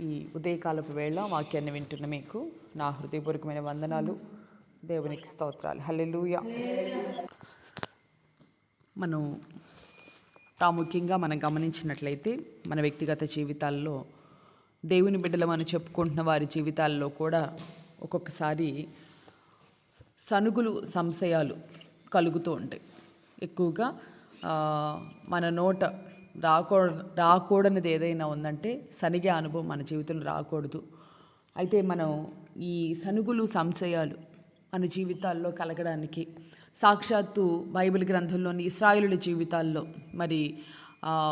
ఈ ఉదయకాలపు వేళ వాక్యాన్ని వింటున్న మీకు నా హృదయపూర్వకమైన వందనాలు. దేవునికి స్తోత్రాలు. హల్లెలూయా. మనం ప్రాముఖ్యంగా మనం గమనించినట్లయితే మన వ్యక్తిగత జీవితాల్లో దేవుని బిడ్డలు మనం చెప్పుకుంటున్న వారి జీవితాల్లో కూడా ఒక్కొక్కసారి సనుగులు సంశయాలు కలుగుతూ ఉంటాయి. ఎక్కువగా మన నోట రాకూ రాకూడనిది ఏదైనా ఉందంటే సనిగే అనుభవం మన జీవితంలో రాకూడదు. అయితే మనం ఈ సనుగులు సంశయాలు మన జీవితాల్లో కలగడానికి సాక్షాత్తు బైబిల్ గ్రంథంలోని ఇస్రాయిలుల జీవితాల్లో మరి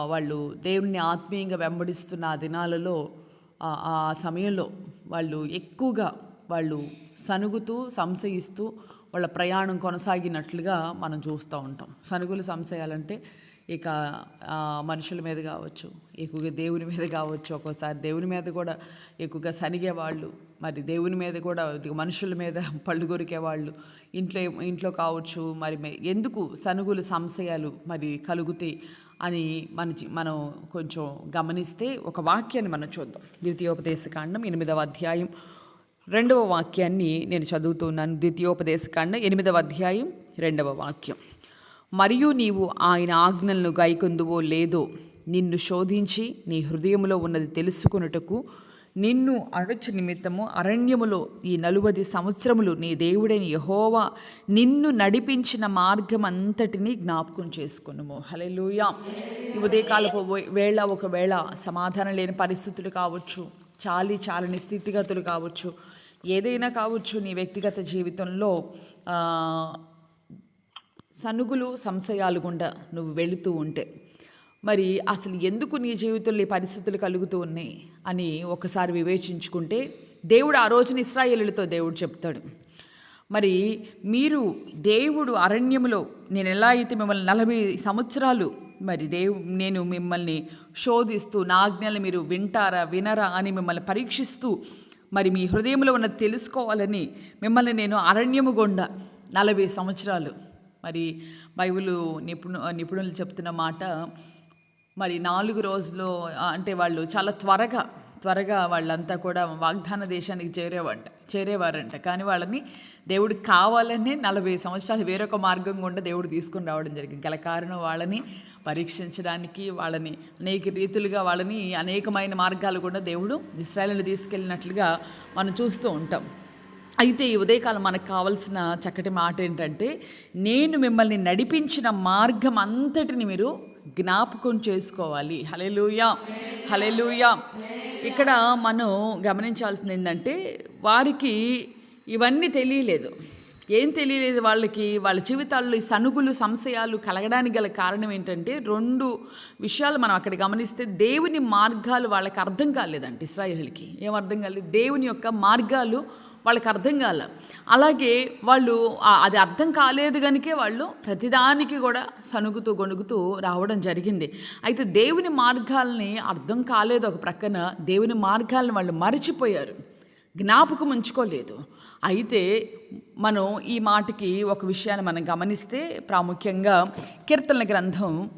వాళ్ళు దేవుణ్ణి ఆత్మీయంగా వెంబడిస్తున్న ఆ దినాలలో ఆ ఆ సమయంలో వాళ్ళు ఎక్కువగా వాళ్ళు సనుగుతూ సంశయిస్తూ వాళ్ళ ప్రయాణం కొనసాగినట్లుగా మనం చూస్తూ ఉంటాం. సనుగులు సంశయాలంటే ఇక మనుషుల మీద కావచ్చు ఎక్కువగా దేవుని మీద కావచ్చు ఒక్కోసారి దేవుని మీద కూడా ఎక్కువగా సనిగే వాళ్ళు మరి దేవుని మీద కూడా మనుషుల మీద పళ్ళు కొరికేవాళ్ళు ఇంట్లో ఇంట్లో కావచ్చు మరి ఎందుకు సనుగులు సంశయాలు మరి కలుగుతాయి అని మన మనం కొంచెం గమనిస్తే ఒక వాక్యాన్ని మనం చూద్దాం. ద్వితీయోపదేశకాండం ఎనిమిదవ అధ్యాయం రెండవ వాక్యాన్ని నేను చదువుతున్నాను. ద్వితీయోపదేశకాండం ఎనిమిదవ అధ్యాయం రెండవ వాక్యం. మరియు నీవు ఆయన ఆజ్ఞలను గైకొందువో లేదో నిన్ను శోధించి నీ హృదయములో ఉన్నది తెలుసుకొనుటకు నిన్ను అడచు నిమిత్తము అరణ్యములో ఈ నలువది సంవత్సరములు నీ దేవుడైన యహోవా నిన్ను నడిపించిన మార్గం జ్ఞాపకం చేసుకునుము. హలెలుయా ఈ ఉదయకాలపు వేళ ఒకవేళ సమాధానం లేని పరిస్థితులు కావచ్చు చాలి చాలని స్థితిగతులు కావచ్చు ఏదైనా కావచ్చు నీ వ్యక్తిగత జీవితంలో సనుగులు సంశయాలు గుండా నువ్వు వెళుతూ ఉంటే. మరి అసలు ఎందుకు నీ జీవితంలో ఈ పరిస్థితులు కలుగుతూ ఉన్నాయి అని ఒకసారి వివేచించుకుంటే దేవుడు ఆ రోజున ఇస్రాయేలులతో దేవుడు చెప్తాడు. మరి మీరు దేవుడు అరణ్యములో నేను ఎలా అయితే మిమ్మల్ని నలభై సంవత్సరాలు మరి దేవు నేను మిమ్మల్ని శోధిస్తూ నా ఆజ్ఞలు మీరు వింటారా వినరా అని మిమ్మల్ని పరీక్షిస్తూ మరి మీ హృదయంలో ఉన్నది తెలుసుకోవాలని మిమ్మల్ని నేను అరణ్యము గుండా నలభై సంవత్సరాలు మరి బైబిల్ నిపుణు నిపుణులు చెప్తున్న మాట మరి నాలుగు రోజులు అంటే వాళ్ళు చాలా త్వరగా త్వరగా వాళ్ళంతా కూడా వాగ్దాన దేశానికి చేరేవంట చేరేవారంట. కానీ వాళ్ళని దేవుడికి కావాలనే నలభై సంవత్సరాలు వేరొక మార్గం గుండా దేవుడు తీసుకుని రావడం జరిగింది. గల కారణం వాళ్ళని పరీక్షించడానికి వాళ్ళని అనేక రీతులుగా వాళ్ళని అనేకమైన మార్గాలు కూడా దేవుడు ఇస్రాయలను తీసుకెళ్ళినట్లుగా మనం చూస్తూ ఉంటాం. అయితే ఈ ఉదయకాలం మనకు కావాల్సిన చక్కటి మాట ఏంటంటే నేను మిమ్మల్ని నడిపించిన మార్గం అంతటిని మీరు జ్ఞాపకం చేసుకోవాలి. హలెలుయా హలెలుయా ఇక్కడ మనం గమనించాల్సింది ఏంటంటే వారికి ఇవన్నీ తెలియలేదు. ఏం తెలియలేదు వాళ్ళకి? వాళ్ళ జీవితాల్లో ఈ సనుగులు సంశయాలు కలగడానికి గల కారణం ఏంటంటే రెండు విషయాలు మనం అక్కడ గమనిస్తే దేవుని మార్గాలు వాళ్ళకి అర్థం కాలేదంట ఇస్రాయిల్కి ఏం అర్థం కాలేదు? దేవుని యొక్క మార్గాలు వాళ్ళకి అర్థం కాల. అలాగే వాళ్ళు అది అర్థం కాలేదు కనుకే వాళ్ళు ప్రతిదానికి కూడా సనుగుతూ గొణుగుతూ రావడం జరిగింది. అయితే దేవుని మార్గాల్ని అర్థం కాలేదు ఒక ప్రక్కన దేవుని మార్గాలను వాళ్ళు మరిచిపోయారు. జ్ఞాపకం ఉంచుకోలేదు. అయితే మనం ఈ మాటకి ఒక విషయాన్ని మనం గమనిస్తే ప్రాముఖ్యంగా కీర్తనల గ్రంథం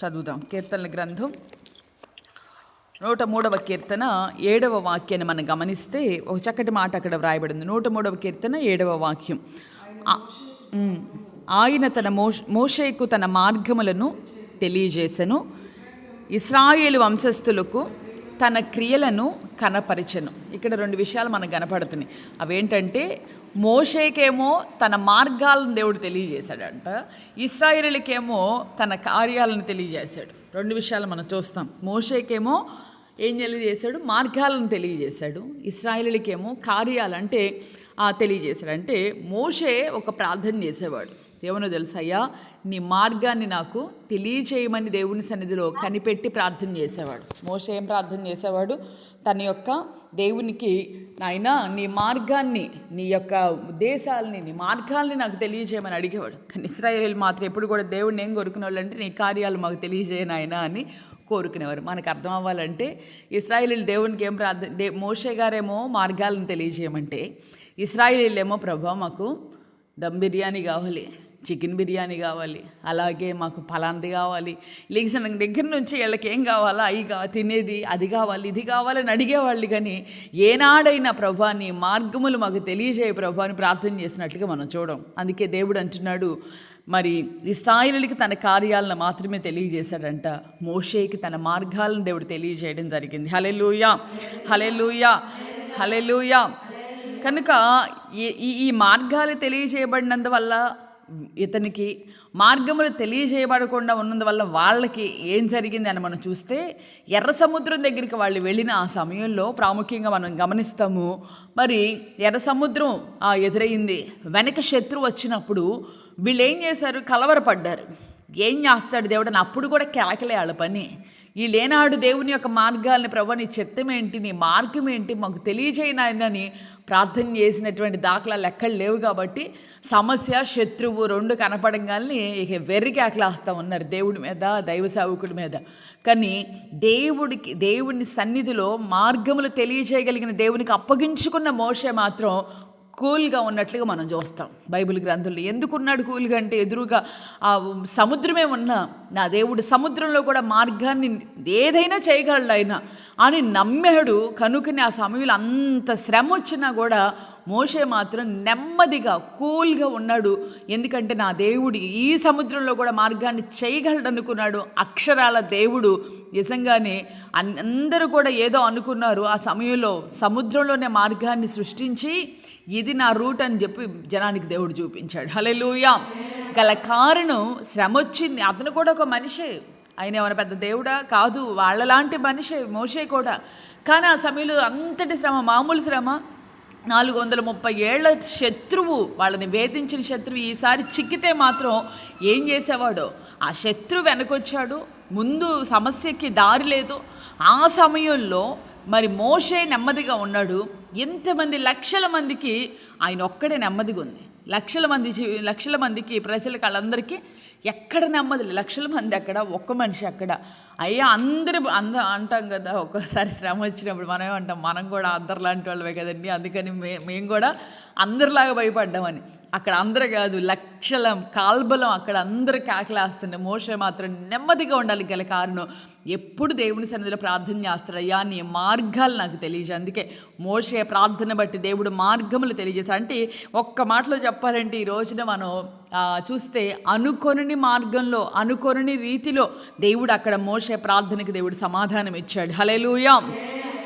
చదువుదాం. కీర్తనల గ్రంథం నూట మూడవ కీర్తన ఏడవ వాక్యాన్ని మనం గమనిస్తే ఒక చక్కటి మాట అక్కడ వ్రాయబడింది. నూట మూడవ కీర్తన ఏడవ వాక్యం. ఆయన తన మోష మోషేకు తన మార్గములను తెలియజేశను ఇస్రాయేలు వంశస్థులకు తన క్రియలను కనపరిచెను. ఇక్కడ రెండు విషయాలు మనకు కనపడుతున్నాయి. అవేంటంటే మోషేకేమో తన మార్గాలను దేవుడు తెలియజేశాడంట. ఇస్రాయిలకేమో తన కార్యాలను తెలియజేశాడు. రెండు విషయాలు మనం చూస్తాం. మోషేకేమో ఏం తెలియజేశాడు మార్గాలను తెలియజేశాడు. ఇస్రాయేలుకేమో కార్యాలంటే తెలియజేశాడు. అంటే మోషే ఒక ప్రార్థన చేసేవాడు. దేవునో తెలుసయ్యా నీ మార్గాన్ని నాకు తెలియచేయమని దేవుని సన్నిధిలో కనిపెట్టి ప్రార్థన చేసేవాడు. మోష ఏం ప్రార్థన చేసేవాడు? తన యొక్క దేవునికి నాయన నీ మార్గాన్ని నీ యొక్క ఉద్దేశాలని నీ మార్గాల్ని నాకు తెలియజేయమని అడిగేవాడు. కానీ ఇస్రాయేల్ మాత్రం ఎప్పుడు కూడా దేవుడిని ఏం కోరుకునే వాళ్ళంటే నీ కార్యాలు మాకు తెలియజేయనాయన అని కోరుకునేవారు. మనకు అర్థం అవ్వాలంటే ఇస్రాయిలీలు దేవునికి ఏం ప్రార్థన దే మోషే గారేమో మార్గాలను తెలియజేయమంటే ఇస్రాయిలీలేమో ప్రభా మాకు దమ్ బిర్యానీ కావాలి చికెన్ బిర్యానీ కావాలి అలాగే మాకు ఫలాంది కావాలి. లేకపోతే నాకు దగ్గర నుంచి వీళ్ళకి ఏం కావాలో? అవి కా తినేది అది కావాలి ఇది కావాలని అడిగేవాళ్ళు కానీ ఏనాడైనా ప్రభాని మార్గములు మాకు తెలియజేయ ప్రభాని ప్రార్థన చేసినట్లుగా మనం చూడం. అందుకే దేవుడు అంటున్నాడు మరి ఇస్రాయిలకి తన కార్యాలను మాత్రమే తెలియజేశాడంట. మోషేకి తన మార్గాలను దేవుడు తెలియజేయడం జరిగింది. హలెలుయా హలెలుయా హలెలుయా కనుక ఈ- ఈ మార్గాలు తెలియజేయబడినందువల్ల ఇతనికి మార్గములు తెలియజేయబడకుండా ఉన్నందువల్ల వాళ్ళకి ఏం జరిగింది అని మనం చూస్తే ఎర్ర సముద్రం దగ్గరికి వాళ్ళు వెళ్ళిన ఆ సమయంలో ప్రాముఖ్యంగా మనం గమనిస్తాము మరి ఎర్ర సముద్రం ఎదురైంది వెనక శత్రువు వచ్చినప్పుడు వీళ్ళు ఏం చేశారు? కలవరపడ్డారు. ఏం చేస్తాడు దేవుడు? అని అప్పుడు కూడా కేకలే వాళ్ళ పని. ఈ లేనాడు దేవుని యొక్క మార్గాల్ని ప్రభు నీ చిత్తం ఏంటి? నీ మార్గం ఏంటి? మాకు తెలియజేయనని ప్రార్థన చేసినటువంటి దాఖలాలు ఎక్కడ లేవు కాబట్టి సమస్య శత్రువు రెండు కనపడంగానే ఇక వెర్రి కేకలేస్తూ ఉన్నారు దేవుడి మీద దైవ సేవకుడి మీద. కానీ దేవుడికి దేవుని సన్నిధిలో మార్గములు తెలియజేయగలిగిన దేవునికి అప్పగించుకున్న మోషే మాత్రం కూల్గా ఉన్నట్లుగా మనం చూస్తాం బైబిల్ గ్రంథంలో. ఎందుకున్నాడు కూల్గా అంటే ఎదురుగా ఆ సముద్రమే ఉన్నా నా దేవుడు సముద్రంలో కూడా మార్గాన్ని ఏదైనా చేయగలడు ఆయన అని నమ్మాడు కనుకని ఆ సమయంలో అంత శ్రమ వచ్చినా కూడా మోషే మాత్రం నెమ్మదిగా కూల్గా ఉన్నాడు. ఎందుకంటే నా దేవుడు ఈ సముద్రంలో కూడా మార్గాన్ని చేయగలడు అనుకున్నాడు అక్షరాల దేవుడు. నిజంగానే అందరూ కూడా ఏదో అనుకున్నారు. ఆ సమయంలో సముద్రంలోనే మార్గాన్ని సృష్టించి ఇది నా రూట్ అని చెప్పి జనానికి దేవుడు చూపించాడు. హలెలూయా గల కారణం శ్రమ వచ్చింది అతను కూడా ఒక మనిషే. ఆయన ఏమైనా పెద్ద దేవుడా? కాదు. వాళ్ళలాంటి మనిషే మోషే కూడా. కానీ ఆ సమయంలో అంతటి శ్రమ మామూలు శ్రమ నాలుగు వందల ముప్పై ఏళ్ళ శత్రువు వాళ్ళని వేధించిన శత్రువు ఈసారి చిక్కితే మాత్రం ఏం చేసేవాడో? ఆ శత్రువు వెనకొచ్చాడు. ముందు సమస్యకి దారి లేదు. ఆ సమయంలో మరి మోషే నెమ్మదిగా ఉన్నాడు. ఎంతమంది లక్షల మందికి ఆయన ఒక్కడే నెమ్మదిగా ఉంది లక్షల మంది లక్షల మందికి ప్రజలకు వాళ్ళందరికీ ఎక్కడ నెమ్మది లక్షల మంది అక్కడ ఒక్క మనిషి అక్కడ. అయ్యా అందరి అంద అంటాం కదా ఒక్కోసారి శ్రమ వచ్చినప్పుడు మనం అంటాం మనం కూడా అందరిలాంటి వాళ్ళమే కదండి. అందుకని మే మేము కూడా అందరిలాగా భయపడ్డామని. అక్కడ అందరు కాదు లక్షల కాల్బలం అక్కడ అందరు కేకలేస్తుండే మోసే మాత్రం నెమ్మదిగా ఉండాలి గల కారణం ఎప్పుడు దేవుని సన్నిధిలో ప్రార్థన చేస్తాడయ్యా నీ మార్గాలు నాకు తెలియజే అందుకే మోసే ప్రార్థన బట్టి దేవుడు మార్గములు తెలియజేశాడు. అంటే ఒక్క మాటలో చెప్పాలంటే ఈ రోజున మనం చూస్తే అనుకొనని మార్గంలో అనుకొనని రీతిలో దేవుడు అక్కడ మోసే ప్రార్థనకి దేవుడు సమాధానం ఇచ్చాడు. హలేలుయా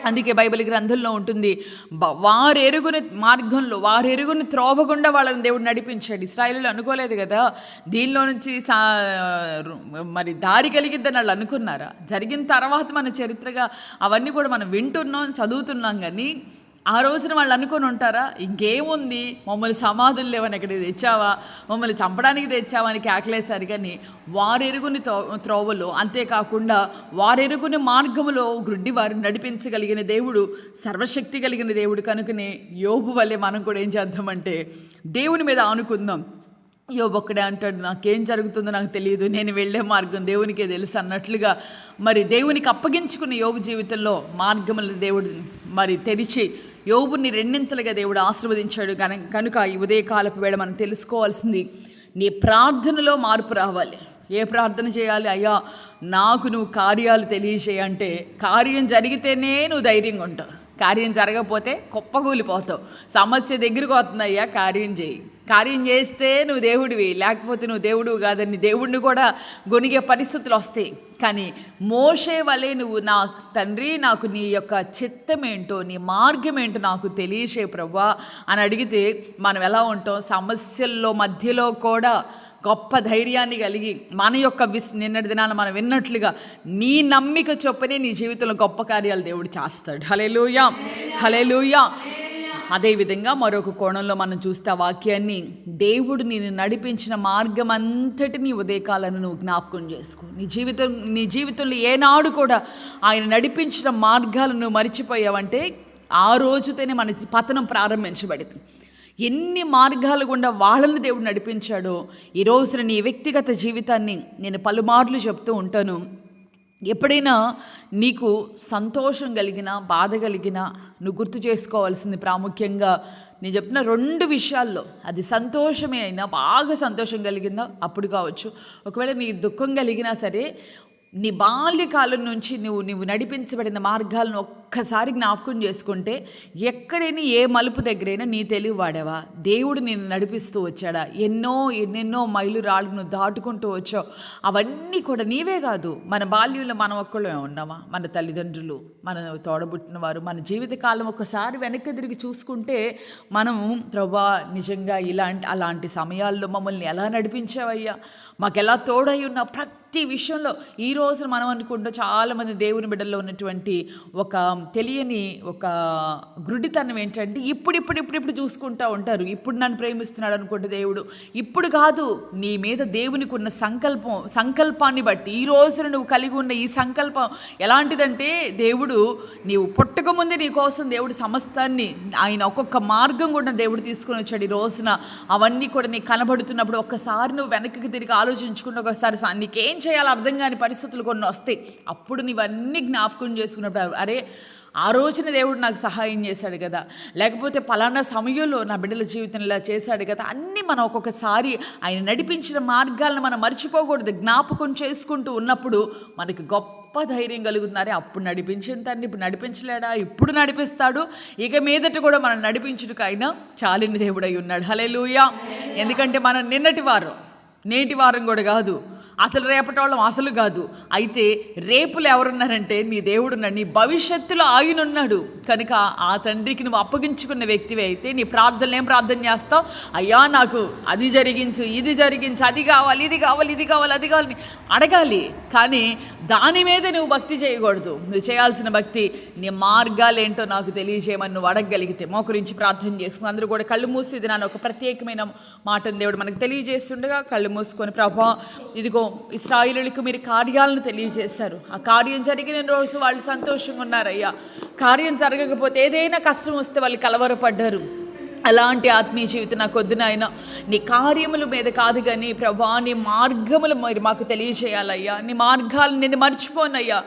అందుకే బైబిల్ గ్రంథంలో ఉంటుంది బ- వారు ఎరుగుని మార్గంలో వారు ఎరుగుని త్రోవగుండా వాళ్ళని దేవుడు నడిపించాడు. ఇస్రాయిల్లో అనుకోలేదు కదా? దీనిలో నుంచి సా మరి దారి కలిగిద్దని వాళ్ళు అనుకున్నారా? జరిగిన తర్వాత మన చరిత్రగా అవన్నీ కూడా మనం వింటున్నాం చదువుతున్నాం కానీ ఆ రోజున వాళ్ళు అనుకొని ఉంటారా ఇంకేముంది? మమ్మల్ని సమాధులు లేవని ఎక్కడికి తెచ్చావా? మమ్మల్ని చంపడానికి తెచ్చావా? అని కేకలేశారు. కానీ వారెరుగుని త్రో త్రోవలో అంతేకాకుండా వారెరుగుని మార్గములో గ్రుడ్డి వారిని నడిపించగలిగిన దేవుడు సర్వశక్తి కలిగిన దేవుడు కనుకనే యోబు వల్లే మనం కూడా ఏం చేద్దామంటే దేవుని మీద ఆనుకుందాం. యో ఒక్కడే అంటాడు నాకేం జరుగుతుందో నాకు తెలియదు నేను వెళ్ళే మార్గం దేవునికే తెలుసు అన్నట్లుగా మరి దేవునికి అప్పగించుకున్న యోబు జీవితంలో మార్గములు దేవుడు మరి తెరిచి యోబుని రెండింతలుగా దేవుడు ఆశీర్వదించాడు. కన- కనుక ఈ ఉదయకాలపు వేళ మనం తెలుసుకోవాల్సింది నీ ప్రార్థనలో మార్పు రావాలి. ఏ ప్రార్థన చేయాలి? అయ్యా నాకు నువ్వు కార్యాలు తెలియజేయంటే కార్యం జరిగితేనే నువ్వు ధైర్యంగా ఉంటావు. కార్యం జరగకపోతే కుప్పగూలిపోతావు సమస్య దగ్గరకు వస్తుందయ్యా కార్యం చేయి. కార్యం చేస్తే నువ్వు దేవుడివి లేకపోతే నువ్వు దేవుడు కాదని దేవుడిని కూడా గొనిగే పరిస్థితులు వస్తాయి. కానీ మోసే వలె నువ్వు నా తండ్రి నాకు నీ యొక్క చిత్తం ఏంటో నీ మార్గం ఏంటో నాకు తెలియచే ప్రభా అని అడిగితే మనం ఎలా ఉంటాం? సమస్యల్లో మధ్యలో కూడా గొప్ప ధైర్యాన్ని కలిగి మన యొక్క విస్ నిన్నటి దినాన మనం విన్నట్లుగా నీ నమ్మిక చొప్పునే నీ జీవితంలో గొప్ప కార్యాలు దేవుడు చేస్తాడు. హలే లూయా హలే లూయా అదేవిధంగా మరొక కోణంలో మనం చూస్తే ఆ వాక్యాన్ని దేవుడు నేను నడిపించిన మార్గం అంతటిని ఉదయకాలను నువ్వు జ్ఞాపకం చేసుకో. నీ జీవితం నీ జీవితంలో ఏనాడు కూడా ఆయన నడిపించిన మార్గాలను మర్చిపోయావంటే ఆ రోజుతోనే మన పతనం ప్రారంభించబడింది. ఎన్ని మార్గాల గుండా వాళ్ళని దేవుడు నడిపించాడో ఈ రోజున నీ వ్యక్తిగత జీవితాన్ని నేను పలుమార్లు చెప్తూ ఉంటాను. ఎప్పుడైనా నీకు సంతోషం కలిగిన బాధ కలిగిన నువ్వు గుర్తు చేసుకోవాల్సింది ప్రాముఖ్యంగా నేను చెప్తున్న రెండు విషయాల్లో. అది సంతోషమే అయినా బాగా సంతోషం కలిగిందా? అప్పుడు కావచ్చు. ఒకవేళ నీ దుఃఖం కలిగినా సరే నీ బాల్యకాలం నుంచి నువ్వు నువ్వు నడిపించబడిన మార్గాలను ఒక్కసారి జ్ఞాపకం చేసుకుంటే ఎక్కడైనా ఏ మలుపు దగ్గరైనా నీ తెలివి వాడావా? దేవుడు నేను నడిపిస్తూ వచ్చాడా? ఎన్నో ఎన్నెన్నో మైలు రాళ్ళను దాటుకుంటూ వచ్చావు. అవన్నీ కూడా నీవే కాదు. మన బాల్యంలో మనం ఒక్కళ్ళమే ఉన్నామా? మన తల్లిదండ్రులు మన తోడబుట్టిన వారు మన జీవితకాలం ఒకసారి వెనక్కి తిరిగి చూసుకుంటే మనం ప్రభా నిజంగా ఇలాంటి అలాంటి సమయాల్లో మమ్మల్ని ఎలా నడిపించావయ్యా? మాకెలా తోడై ఉన్న? ప్రతి విషయంలో ఈ రోజు మనం అనుకుంటూ చాలామంది దేవుని బిడ్డల్లో ఉన్నటువంటి ఒక తెలియని ఒక గురుడితనం ఏంటంటే ఇప్పుడు ఇప్పుడు ఇప్పుడు ఇప్పుడు చూసుకుంటూ ఉంటారు. ఇప్పుడు నన్ను ప్రేమిస్తున్నాడు అనుకుంటే దేవుడు. ఇప్పుడు కాదు నీ మీద దేవునికి ఉన్న సంకల్పం సంకల్పాన్ని బట్టి ఈ రోజున నువ్వు కలిగి ఉన్న ఈ సంకల్పం ఎలాంటిదంటే దేవుడు నీవు పుట్టకముందే నీ కోసం దేవుడు సమస్తాన్ని ఆయన ఒక్కొక్క మార్గం కూడా దేవుడు తీసుకొని వచ్చాడు ఈ రోజున. అవన్నీ కూడా నీకు కనబడుతున్నప్పుడు ఒక్కసారి నువ్వు వెనక్కి తిరిగి ఆలోచించుకుంటే ఒకసారి నీకేం చేయాలో అర్థం కాని పరిస్థితులు కొన్ని వస్తాయి. అప్పుడు నీవన్నీ జ్ఞాపకం చేసుకున్నప్పుడు అరే ఆ రోజున దేవుడు నాకు సహాయం చేశాడు కదా. లేకపోతే పలానా సమయంలో నా బిడ్డల జీవితం ఇలా చేశాడు కదా. అన్నీ మనం ఒక్కొక్కసారి ఆయన నడిపించిన మార్గాలను మనం మర్చిపోకూడదు. జ్ఞాపకం చేసుకుంటూ ఉన్నప్పుడు మనకి గొప్ప ధైర్యం కలుగుతున్నారే అప్పుడు నడిపించిన తండ్రి ఇప్పుడు నడిపించలేడా? ఇప్పుడు నడిపిస్తాడు. ఇక మీదట కూడా మనం నడిపించుటకైనా చాలిన దేవుడై ఉన్నాడు. హలే ఎందుకంటే మనం నిన్నటి వారం నేటి వారం కూడా కాదు. అసలు రేపటి వాళ్ళం అసలు కాదు. అయితే రేపులు ఎవరున్నారంటే నీ దేవుడున్నాడు నీ భవిష్యత్తులో ఆయనున్నాడు. కనుక ఆ తండ్రికి నువ్వు అప్పగించుకున్న వ్యక్తివి అయితే నీ ప్రార్థనలు ఏం ప్రార్థన చేస్తావు? అయ్యా నాకు అది జరిగించు ఇది జరిగించు అది కావాలి ఇది కావాలి ఇది కావాలి అది కావాలి అడగాలి. కానీ దాని మీద నువ్వు భక్తి చేయకూడదు. నువ్వు చేయాల్సిన భక్తి నీ మార్గాలు ఏంటో నాకు తెలియజేయమని నువ్వు అడగగలిగితే మోకరించి ప్రార్థన చేసుకుని అందరూ కూడా కళ్ళు మూసి ఇది నాన్న ఒక ప్రత్యేకమైన మాటను దేవుడు మనకు తెలియజేస్తుండగా కళ్ళు మూసుకొని ప్రభా ఇదిగో ఇస్రాయిలులకు మీరు కార్యాలను తెలియజేశారు. ఆ కార్యం జరిగిన రోజు వాళ్ళు సంతోషంగా ఉన్నారయ్యా కార్యం జరగకపోతే ఏదైనా కష్టం వస్తే వాళ్ళు కలవరపడ్డారు. అలాంటి ఆత్మీయ జీవితం నాకు వద్దు నీ కార్యముల మీద కాదు కానీ ప్రభా నీ మార్గములు మరి మాకు తెలియజేయాలయ్యా. నీ మార్గాలు నేను మర్చిపోనయ్యా.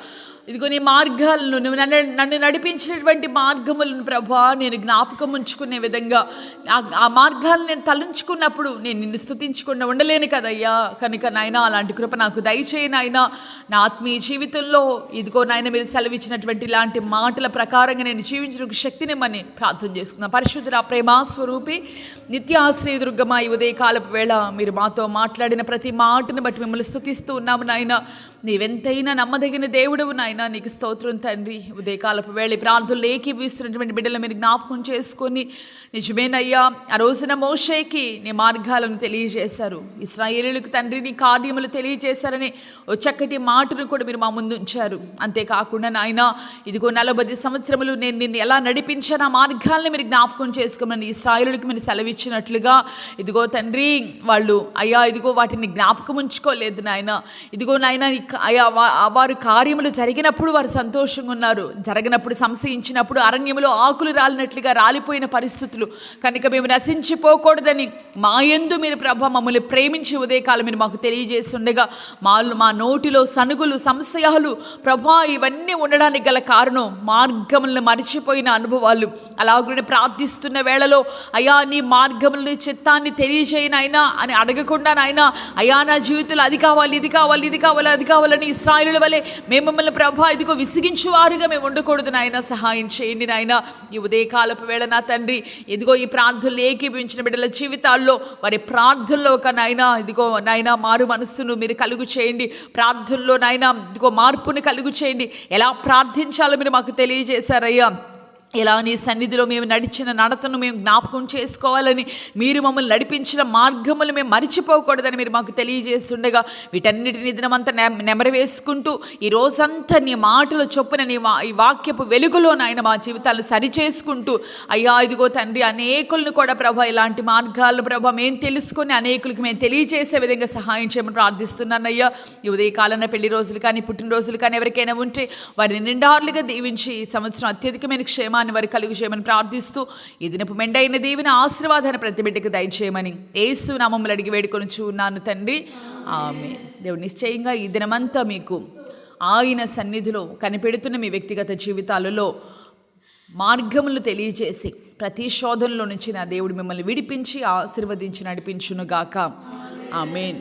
ఇదిగో నీ మార్గాలను నువ్వు నన్ను నన్ను నడిపించినటువంటి మార్గములను ప్రభా నేను జ్ఞాపకం ఉంచుకునే విధంగా. ఆ- మార్గాలను నేను తలంచుకున్నప్పుడు నేను నిన్ను స్థుతించకుండా ఉండలేను కదయ్యా. కనుక నాయన అలాంటి కృప నాకు దయచేయి నాయన. నా ఆత్మీయ జీవితంలో ఇదిగో నాయన మీరు సెలవిచ్చినటువంటి ఇలాంటి మాటల ప్రకారంగా నేను జీవించిన శక్తినిమ్మని ప్రార్థన చేసుకున్నా పరిశుద్ధుల ప్రేమ స్వరూపి నిత్యాశ్రయ దుర్గమా ఈ ఉదయకాలపు వేళ మీరు మాతో మాట్లాడిన ప్రతి మాటను బట్టి మిమ్మల్ని స్థుతిస్తూ ఉన్నాము నాయన. నీవెంతైనా నమ్మదగిన దేవుడవు నాయన. నీకు స్తోత్రం తండ్రి. ఉదయకాలపు వేళ ప్రాంతంలో ఏకీపిస్తున్నటువంటి బిడ్డలు మీరు జ్ఞాపకం చేసుకొని నిజమేనయ్యా. ఆ రోజున మోషేకి నీ మార్గాలను తెలియజేశారు. ఇస్రాయేలీలకు తండ్రి నీ కార్యములు తెలియజేశారని ఓ చక్కటి మాటను కూడా మీరు మా ముందు ఉంచారు అంతేకాకుండా నాయన ఇదిగో నలభై సంవత్సరములు నేను నిన్ను ఎలా నడిపించాను ఆ మార్గాలను మీరు జ్ఞాపకం చేసుకోమని ఇస్రాయేలుడికి మీరు సెలవిచ్చినట్లుగా ఇదిగో తండ్రి వాళ్ళు అయ్యా ఇదిగో వాటిని జ్ఞాపకం ఉంచుకోలేదు నాయన. ఇదిగో నాయన ఆయా అయ్యా వారు కార్యములు జరిగినప్పుడు వారు సంతోషంగా ఉన్నారు. జరిగినప్పుడు సంశయించినప్పుడు అరణ్యములో ఆకులు రాలినట్లుగా రాలిపోయిన పరిస్థితులు. కనుక మేము నశించిపోకూడదని మా యందు మీరు ప్రభ మమ్మల్ని ప్రేమించి ఉదయకాలం మీరు మాకు తెలియజేస్తుండగా మా మా నోటిలో సనుగులు సంశయాలు ప్రభా ఇవన్నీ ఉండడానికి గల కారణం మార్గములను మరిచిపోయిన అనుభవాలు. అలాగే ప్రార్థిస్తున్న వేళలో అయా నీ మార్గములని చిత్తాన్ని తెలియజేయనైనా అని అడగకుండా నాయనా అయా నా జీవితంలో అది కావాలి ఇది కావాలి ఇది కావాలి అది కావాలని ఇస్రాయిల వలె మేము మిమ్మల్ని ప్రభా ఇదిగో విసిగించువారుగా మేము ఉండకూడదు నాయన సహాయం చేయండి నాయన. ఈ ఉదయకాలపు వేళ నా తండ్రి ఇదిగో ఈ ప్రార్థనలు ఏకీభించిన బిడ్డల జీవితాల్లో వారి ప్రార్థనలో ఒక నాయన ఇదిగో నాయన మారు మనస్సును మీరు కలుగు చేయండి. ప్రార్థనలో నాయన ఇదిగో మార్పును కలుగు చేయండి. ఎలా ప్రార్థించాలో మీరు మాకు తెలియజేశారయ్యా. ఇలా నీ సన్నిధిలో మేము నడిచిన నడతను మేము జ్ఞాపకం చేసుకోవాలని మీరు మమ్మల్ని నడిపించిన మార్గములు మేము మరిచిపోకూడదని మీరు మాకు తెలియజేస్తుండగా వీటన్నిటిని దినమంతా నె- నెమరు వేసుకుంటూ ఈ రోజంతా నీ మాటలు చొప్పున నీ వా- ఈ వాక్యపు వెలుగులో నాయన మా జీవితాలను సరిచేసుకుంటూ అయ్యా ఇదిగో తండ్రి అనేకులను కూడా ప్రభ ఇలాంటి మార్గాలను ప్రభా మేము తెలుసుకొని అనేకులకి మేము తెలియజేసే విధంగా సహాయం చేయమని ప్రార్థిస్తున్నానయ్యా. ఈ ఉదయకాలన పెళ్ళి రోజులు కానీ పుట్టినరోజులు కానీ ఎవరికైనా ఉంటే వారిని నిండారులుగా దీవించి ఈ సంవత్సరం అత్యధికమైన క్షేమ క్షేమాన్ని వారు కలుగు చేయమని ప్రార్థిస్తూ ఈ దినపు మెండైన దేవుని ఆశీర్వాదాన్ని ప్రతి బిడ్డకు దయచేయమని ఏసు నామములు అడిగి వేడుకొని చూన్నాను తండ్రి. ఆమె దేవుడు నిశ్చయంగా ఈ దినమంతా మీకు ఆయన సన్నిధిలో కనిపెడుతున్న మీ వ్యక్తిగత జీవితాలలో మార్గములు తెలియజేసి ప్రతి శోధనలో నుంచి నా దేవుడు మిమ్మల్ని విడిపించి ఆశీర్వదించి నడిపించునుగాక. ఆమెన్.